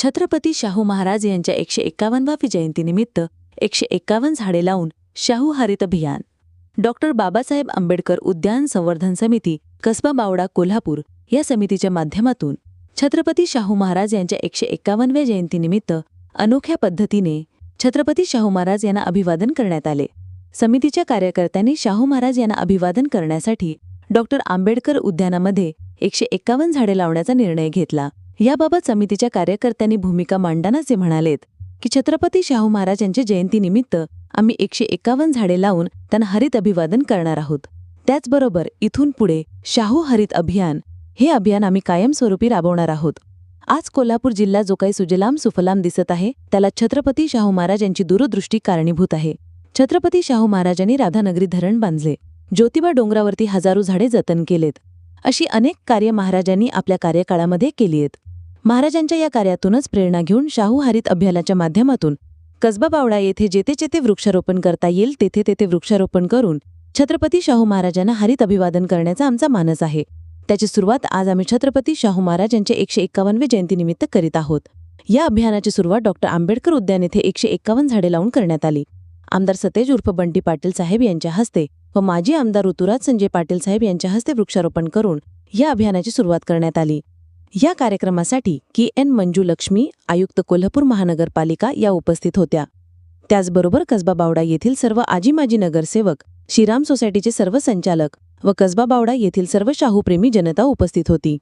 छत्रपती शाहू महाराज यांच्या एकशे एक्कावन्नवावी जयंतीनिमित्त एकशे एक्कावन्न झाडे लावून शाहू हरित अभियान. डॉक्टर बाबासाहेब आंबेडकर उद्यान संवर्धन समिती कसबा बावडा कोल्हापूर या समितीच्या माध्यमातून छत्रपती शाहू महाराज यांच्या एकशे एक्कावन्नव्या जयंतीनिमित्त अनोख्या पद्धतीने छत्रपती शाहू महाराज यांना अभिवादन करण्यात आले. समितीच्या कार्यकर्त्यांनी शाहू महाराज यांना अभिवादन करण्यासाठी डॉक्टर आंबेडकर उद्यानामध्ये एकशे एक्कावन्न झाडे लावण्याचा निर्णय घेतला. याबाबत समितीच्या कार्यकर्त्यांनी भूमिका मांडताना जे म्हणालेत की छत्रपती शाहू महाराज यांच्या जयंतीनिमित्त आम्ही एकशे एकावन्न झाडे लावून त्यांना हरित अभिवादन करणार आहोत. त्याचबरोबर इथून पुढे शाहू हरित अभियान हे अभियान आम्ही कायमस्वरूपी राबवणार आहोत. आज कोल्हापूर जिल्हा जो काही सुजलाम सुफलाम दिसत आहे त्याला छत्रपती शाहू महाराज यांची दूरदृष्टी कारणीभूत आहे. छत्रपती शाहू महाराजांनी राधानगरी धरण बांधले ज्योतिबा डोंगरावरती हजारो झाडे जतन केलेत. अशी अनेक कार्य महाराजांनी आपल्या कार्यकाळामध्ये केली आहेत. महाराजांच्या या कार्यातूनच प्रेरणा घेऊन शाहू हरित अभियानाच्या माध्यमातून कसबा बावडा येथे जेथे जेथे वृक्षारोपण करता येईल तेथे तेथे वृक्षारोपण करून छत्रपती शाहू महाराजांना हरित अभिवादन करण्याचा आमचा मानस आहे. त्याची सुरुवात आज आम्ही छत्रपती शाहू महाराज यांच्या एकशे एक्कावनवे जयंतीनिमित्त करीत आहोत. या अभियानाची सुरुवात डॉक्टर आंबेडकर उद्यान येथे एकशे एक्कावन्न झाडे लावून करण्यात आली. आमदार सतेज उर्फ बंटी पाटील साहेब यांच्या हस्ते व माजी आमदार ऋतुराज संजय पाटील साहेब यांच्या हस्ते वृक्षारोपण करून या अभियानाची सुरुवात करण्यात आली. या कार्यक्रमासाठी के एन मंजू लक्ष्मी आयुक्त कोल्हापूर महानगरपालिका या उपस्थित होत्या. त्याचबरोबर कसबा बावडा येथील सर्व आजी माजी नगरसेवक श्रीराम सोसायटीचे सर्व संचालक व कसबा बावडा येथील सर्व शाहूप्रेमी जनता उपस्थित होती.